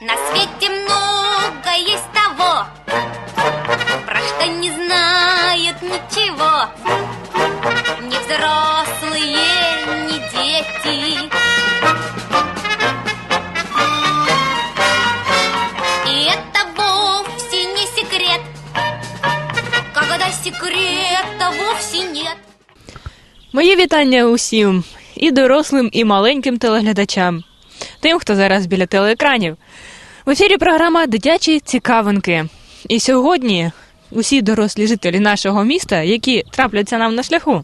На свете много есть того, про что не знают ничего. Ни взрослые, ни дети. И это вовсе не секрет, когда секрета вовсе нет. Мої вітання усім і дорослим, і маленьким телеглядачам, Тим, хто зараз біля телеекранів. В ефірі програма Дитячі цікавинки. І сьогодні усі дорослі жителі нашого міста, які трапляться нам на шляху,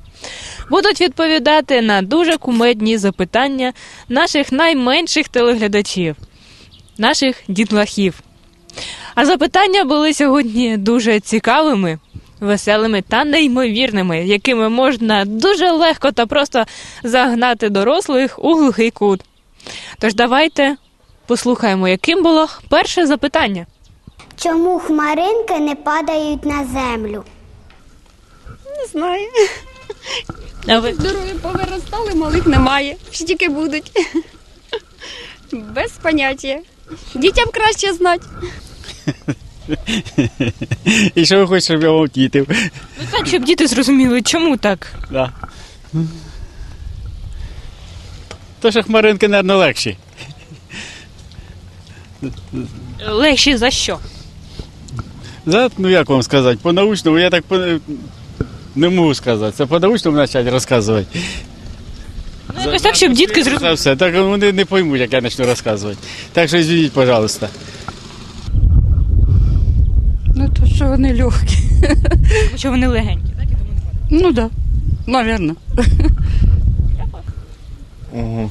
будуть відповідати на дуже кумедні запитання наших найменших телеглядачів, наших дітлахів. А запитання були сьогодні дуже цікавими, веселими та неймовірними, якими можна дуже легко та просто загнати дорослих у глухий кут. Тож давайте послухаємо, яким було перше запитання. Чому хмаринки не падають на землю? Не знаю. А ви Здорові повиростали, малих немає. Всі тільки будуть. Без поняття. Дітям краще знати. І що ви хочете, щоб я вам втітив? ну так, щоб діти зрозуміли, чому так? Да. То що хмаринки, мабуть, легші. Легші за що? За, ну як вам сказати, по-научному я так по... не можу сказати. Це по-научному почати розказувати. Ну, якось так, щоб дітки зрозуміли. За все. Так вони не поймуть, як я почну розказувати. Так що извиніть, пожалуйста. Ну то що вони легкі. Що вони легенькі, так? І тому не падають. Ну да. Наверно. Ага.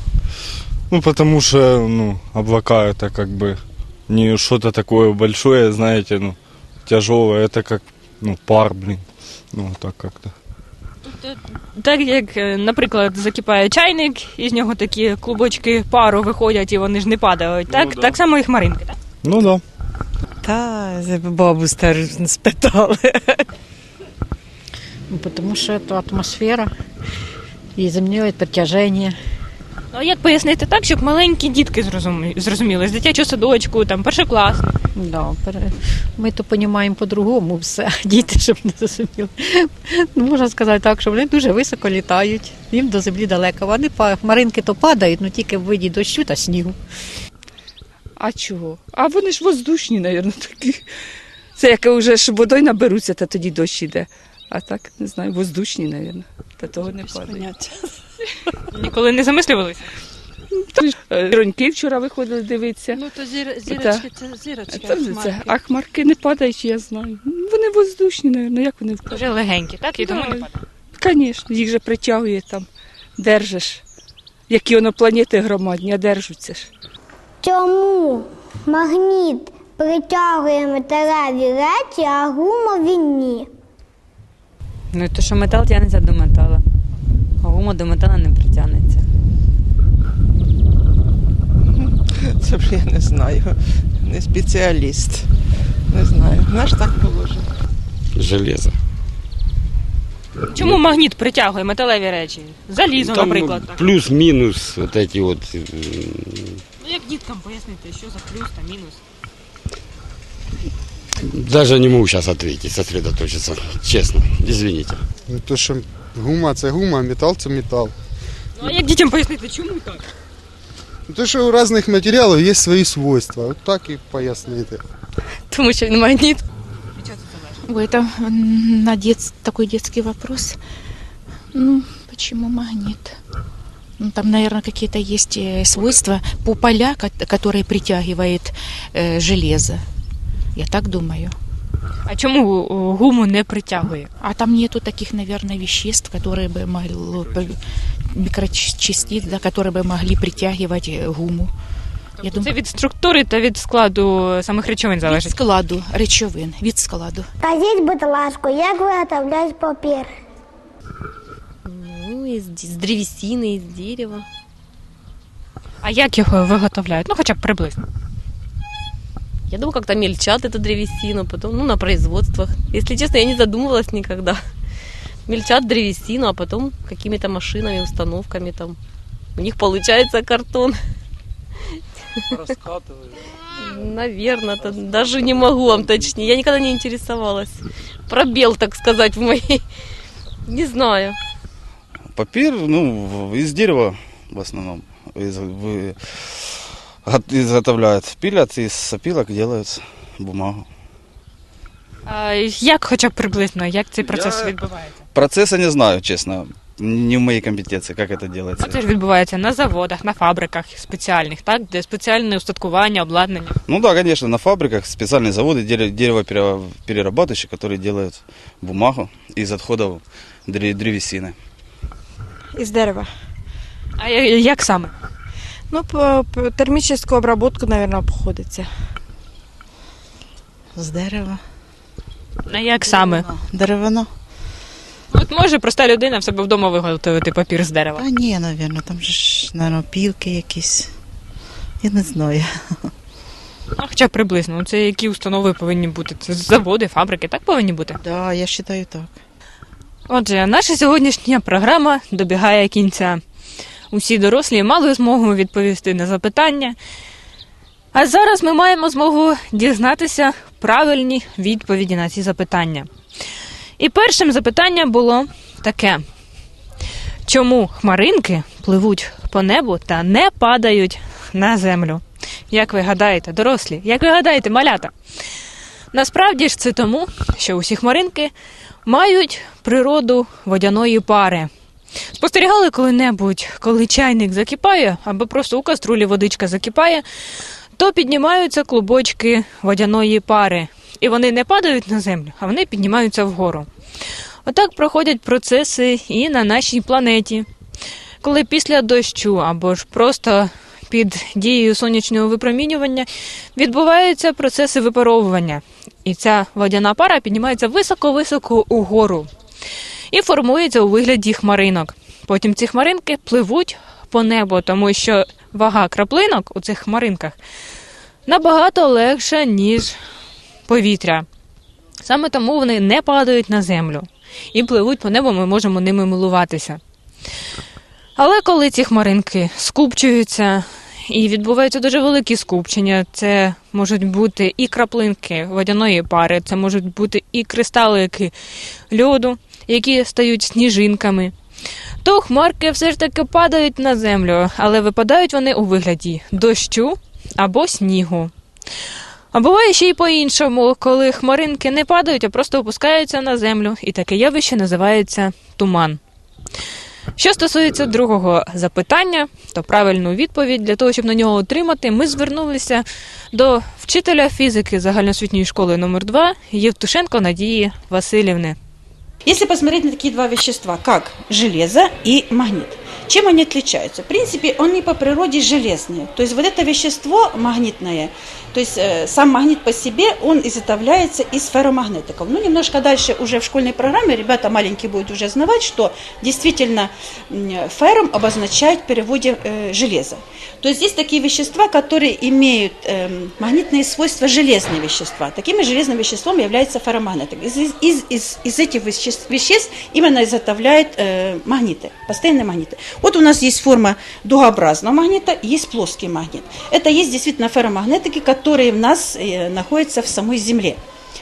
Ну, потому что, ну, облака это как бы не что-то такое большое, знаете, ну, тяжелое, это как, ну, пар, блин. Ну, вот так как-то. Так як, е, наприклад, закипає чайник, із нього такі клубочки пару виходять і вони ж не падають. Так, Ну, да. так само і хмаринки. Так? Ну да. Та бабу стару спитали. Ну, Потому что это атмосфера и изменяет притяжение. Ну а як пояснити так, щоб маленькі дітки зрозумі- зрозуміли з дитячого садочку, там перший клас. Да, пере- ми то розуміємо по-другому все, а діти, щоб не зрозуміли. Ну, можна сказати так, що вони дуже високо літають, їм до землі далеко. Вони па- хмаринки то падають, ну тільки в виді дощу та снігу. А чого? А вони ж воздушні, мабуть, такі. Це як вже ж водою наберуться, та тоді дощ іде. А так, не знаю, воздушні, мабуть. Та того не падає. Ніколи не замислювалися. Е, Роньки вчора виходили дивитися. Ну то зір, зірочки, це зірочки. Це, це, а хмарки не падають, я знаю. Вони воздушні, мабуть. Як вони впадають? Вже легенькі, так? І тому не падають. Звісно, їх же притягує там, держиш. Які воно планети громадні, а держуться ж. Чому магніт притягує металеві речі, а гумові ні? Ну то що метал тягнеться до металу. А гума до металу не притягнеться. Це вже я не знаю. Не спеціаліст. Не знаю. Наш так положено. железо. Чому магніт притягує металеві речі? Залізо, Там наприклад. Так. плюс-минус вот эти вот. м, Ну як діткам пояснити, що за плюс та мінус? Даже не могу сейчас ответить, сосредоточиться. Честно, извините. Ну, то, що гума це гума, а метал це метал. Ну а як дітям пояснити, чому так? Ну, то, що у різних матеріалів є свої свойства. От так і пояснити. Тому що він магніт. Ой, это м, на дет... такой детский вопрос. Ну, почему магнит? Ну, там, наверное, какие-то есть э, свойства по поля, ко- которые притягивает э, железо. Я так думаю. А чому о, гуму не притягує? А там нету таких, наверное, веществ, которые бы могли микрочастиц, да, которые бы могли притягивать э, гуму. Я Це думаю, від структури та від складу самих речовин від залежить. складу речовин, від складу. Скажіть, будь ласка, як виготовляють папір? Ну, із, з древесини, із дерева. А як його виготовляють? Ну хоча б приблизно. Я думаю, как-то мельчат эту древесину, потом, ну, на производствах. Если честно, я не задумывалась никогда. Мельчат древесину, а потом какими-то машинами, установками там. У них получается картон. Раскатывают. Наверное, это даже не могу вам точнее. Я никогда не интересовалась. Пробел, так сказать, в моей. Не знаю. Папир, ну, в- из дерева в основном из- гот- изготовляют. Пилят из опилок, делают бумагу. А як хоча б приблизно, як цей процес Я- відбувається? Процесса не знаю, честно. Не в моей компетенции, как это делается. Це ж відбувається на заводах, на фабриках спеціальних, так, де спеціальне устаткування, обладнання. Ну да, конечно, на фабриках специальные заводы, дере- деревоперерабатывающие, которые делают бумагу из отходов дре- древесины. Из дерева. А я- як саме? Ну, по, термическую обработку, наверное, обходится. З дерева. А як саме? Деревина. От може проста людина в себе вдома виготовити папір з дерева. Та ні, напевно, там же ж, напевно, пілки якісь. Я не знаю. А хоча приблизно. Ну, Це які установи повинні бути? Це заводи, фабрики, так повинні бути? Да, я вважаю так. Отже, наша сьогоднішня програма добігає кінця. Усі дорослі мали змогу відповісти на запитання. А зараз ми маємо змогу дізнатися правильні відповіді на ці запитання. І першим запитання було таке: чому хмаринки пливуть по небу та не падають на землю? Як ви гадаєте, дорослі? Як ви гадаєте, малята? Насправді ж це тому, що усі хмаринки мають природу водяної пари. Спостерігали коли-небудь, коли чайник закипає, або просто у каструлі водичка закипає, то піднімаються клубочки водяної пари. І вони не падають на землю, а вони піднімаються вгору. Отак проходять процеси і на нашій планеті. Коли після дощу або ж просто під дією сонячного випромінювання відбуваються процеси випаровування. І ця водяна пара піднімається високо-високо угору і формується у вигляді хмаринок. Потім ці хмаринки пливуть по небу, тому що вага краплинок у цих хмаринках набагато легша, ніж повітря. Саме тому вони не падають на землю і пливуть по небу, ми можемо ними милуватися. Але коли ці хмаринки скупчуються і відбуваються дуже великі скупчення, це можуть бути і краплинки водяної пари, це можуть бути і кристалики льоду, які стають сніжинками. То хмарки все ж таки падають на землю, але випадають вони у вигляді дощу або снігу. А буває ще й по-іншому, коли хмаринки не падають, а просто опускаються на землю, і таке явище називається туман. Що стосується другого запитання, то правильну відповідь для того, щоб на нього отримати, ми звернулися до вчителя фізики загальноосвітньої школи номер 2 Євтушенко Надії Васильівни. Если посмотреть на такие два вещества, как железо и магнит, чем они отличаются? В принципе, они по природе железные. То есть вот это вещество магнитное, то есть э, сам магнит по себе, он изготовляется из ферромагнетиков. Ну, немножко дальше уже в школьной программе ребята маленькие будут уже знавать, что действительно ферром обозначает в переводе э, железо. То есть здесь такие вещества, которые имеют эм, магнитные свойства железные вещества. Таким железным веществом является ферромагнетик. Из- из- из- из этих веществ, веществ именно изготовляют э, магниты, постоянные магниты. Вот у нас есть форма дугообразного магнита, есть плоский магнит. Это есть действительно ферромагнетики, которые у нас э, находятся в самой Земле.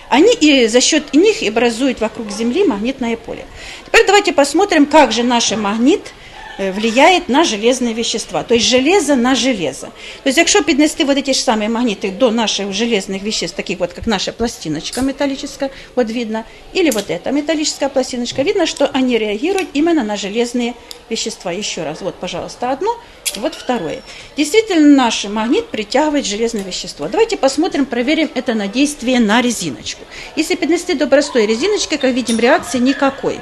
Они и за счет них образуют вокруг Земли магнитное поле. Теперь давайте посмотрим, как же наш магнит влияет на железные вещества, то есть железо на железо. То есть, якщо піднести вот эти ж самые магниты до наших железных веществ, таких вот, как наша пластиночка металлическая, вот видно, или вот эта металлическая пластиночка, видно, что они реагируют именно на железные вещества. Еще раз, вот, пожалуйста, одно, вот второе. Действительно, наш магнит притягивает железное вещество. Давайте посмотрим, проверим это на действие на резиночку. Если поднести до простой резиночки, как видим, реакции никакой.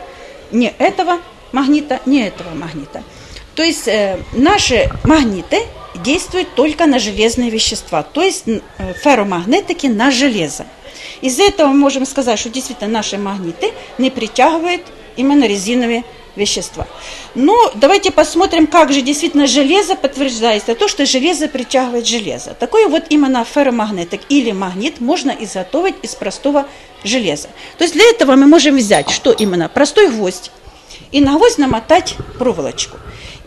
Ни этого магнита, ни этого магнита. То есть э, наши магниты действуют только на железные вещества, то есть э, ферромагнетики на железо. Из-за этого мы можем сказать, что действительно наши магниты не притягивают именно резиновые вещества. Но давайте посмотрим, как же действительно железо подтверждается то, что железо притягивает железо. Такой вот именно ферромагнетик или магнит можно изготовить из простого железа. То есть для этого мы можем взять, что именно? Простой гвоздь, и на гвоздь намотать проволочку.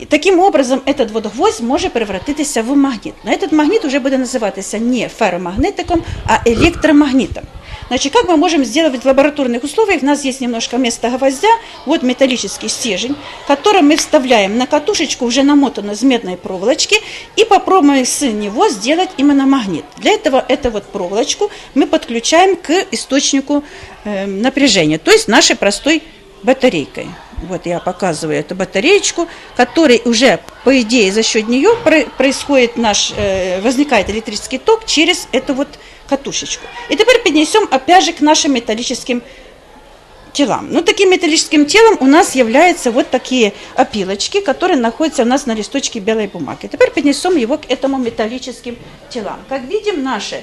І таким образом этот вот гвоздь може превратитися в магніт. На этот магніт уже буде називатися не ферромагнетиком, а электромагнитом. Значит, как мы можем сделать в лабораторных условиях? У нас есть немножко место гвоздя, вот металлический стержень, который мы вставляем на катушечку, уже намотанную с медной проволочки, и попробуем с него сделать именно магнит. Для этого эту вот проволочку мы подключаем к источнику э, напряжения, то есть нашей простой батарейкой. Вот я показываю эту батареечку, которой уже, по идее, за счет нее про- происходит наш, э, возникает электрический ток через эту вот катушечку. И теперь перенесем опять же к нашим металлическим телам. Ну, таким металлическим телом у нас являются вот такие опилочки, которые находятся у нас на листочке белой бумаги. Теперь перенесем его к этому металлическим телам. Как видим, наш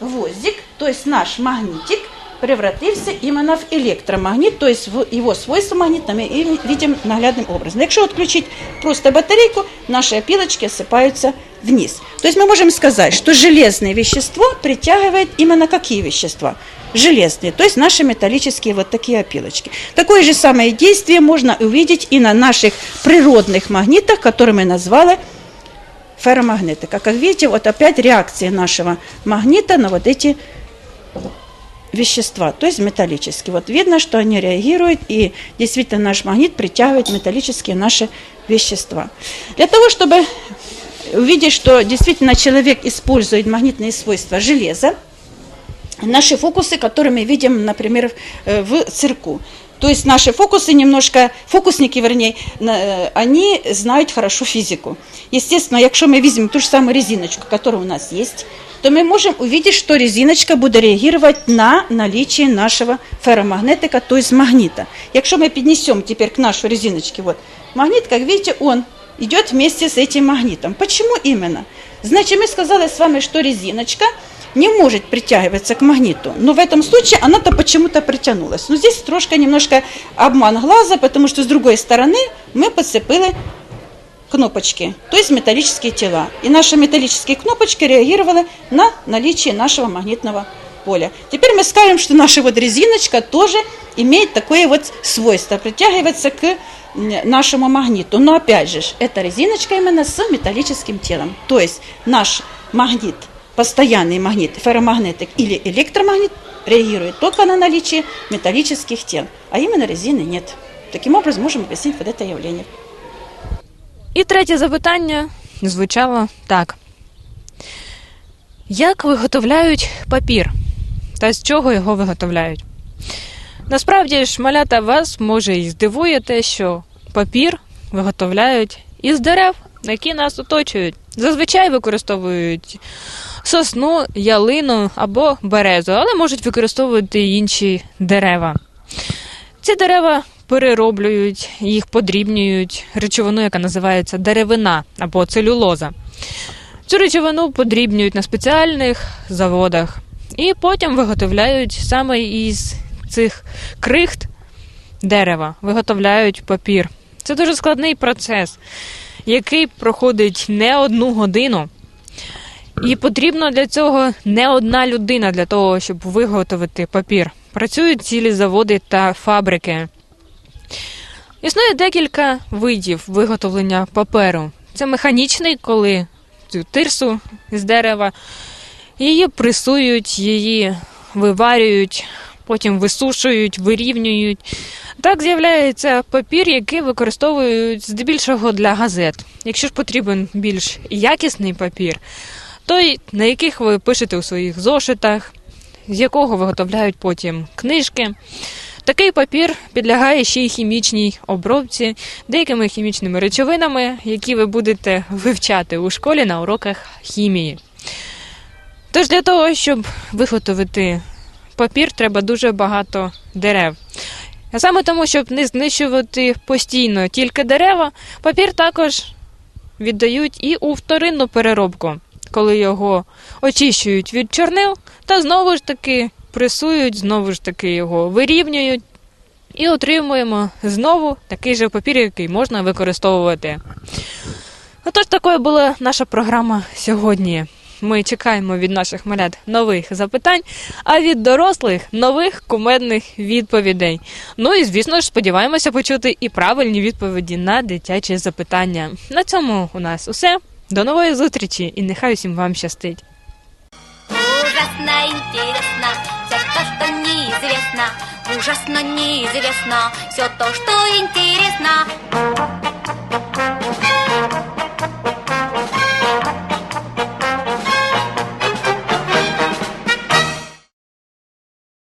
гвоздик, то есть наш магнитик, превратився іменно в електромагніт, то есть в його свойства магнітними і видим наглядним образом. Якщо відключити просто батарейку, наші опилочки осыпаются вниз. То есть мы можем сказать, что железное вещество притягивает именно какие вещества? Железные, то есть наши металлические вот такие опилочки. Такое же самое действие можно увидеть и на наших природных магнитах, которые мы назвали ферромагнетика. Как видите, вот опять реакция нашего магнита на вот эти вещества, то есть металлические. Вот видно, что они реагируют, и действительно наш магнит притягивает металлические наши вещества. Для того, чтобы увидеть, что действительно человек использует магнитные свойства железа, наши фокусы, которые мы видим, например, э, в цирку. То есть наши фокусы немножко, фокусники, вернее, э, они знают хорошо физику. Естественно, якщо ми візьмемо ту ж саму резиночку, которая у нас есть, то мы можем увидеть, что резиночка будет реагировать на наличие нашего ферромагнетика, то есть магнита. Якщо мы поднесем теперь к нашей резиночке, вот, магнит, как видите, он идет вместе с этим магнитом. Почему именно? Значит, мы сказали с вами, что резиночка не может притягиваться к магниту, но в этом случае она-то почему-то притянулась. Но здесь трошка немножко обман глаза, потому что с другой стороны мы подцепили кнопочки, то есть металлические тела. И наши металлические кнопочки реагировали на наличие нашего магнитного поля. Теперь мы скажем, что наша вот резиночка тоже имеет такое вот свойство, притягивается к нашему магниту. Но опять же, ж, эта резиночка именно с металлическим телом. То есть наш магнит, постоянный магнит, ферромагнетик или электромагнит реагирует только на наличие металлических тел, а именно резины нет. Таким образом можем объяснить вот это явление. І третє запитання звучало так: Як виготовляють папір? Та з чого його виготовляють? Насправді ж, малята вас може і здивує те, що папір виготовляють із дерев, які нас оточують. Зазвичай використовують сосну, ялину або березу, але можуть використовувати інші дерева. Ці дерева перероблюють, їх подрібнюють речовину, яка називається деревина або целюлоза. Цю речовину подрібнюють на спеціальних заводах і потім виготовляють саме із цих крихт дерева, виготовляють папір. Це дуже складний процес, який проходить не одну годину. І потрібно для цього не одна людина для того, щоб виготовити папір. Працюють цілі заводи та фабрики. Існує декілька видів виготовлення паперу. Це механічний, коли цю тирсу з дерева, її пресують, її виварюють, потім висушують, вирівнюють. Так з'являється папір, який використовують здебільшого для газет. Якщо ж потрібен більш якісний папір, той, на яких ви пишете у своїх зошитах, з якого виготовляють потім книжки. Такий папір підлягає ще й хімічній обробці деякими хімічними речовинами, які ви будете вивчати у школі на уроках хімії. Тож для того, щоб виготовити папір, треба дуже багато дерев. А саме тому, щоб не знищувати постійно тільки дерева, папір також віддають і у вторинну переробку, коли його очищують від чорнил та знову ж таки пресують, знову ж таки його вирівнюють і отримуємо знову такий же папір, який можна використовувати. Отож, такою була наша програма сьогодні. ми чекаємо від наших малят нових запитань, а від дорослих нових кумедних відповідей. Ну і звісно ж, сподіваємося почути і правильні відповіді на дитячі запитання. На цьому у нас усе. До нової зустрічі і нехай усім вам щастить. Ужасно что неизвестно, ужасно неизвестно все то, что интересно.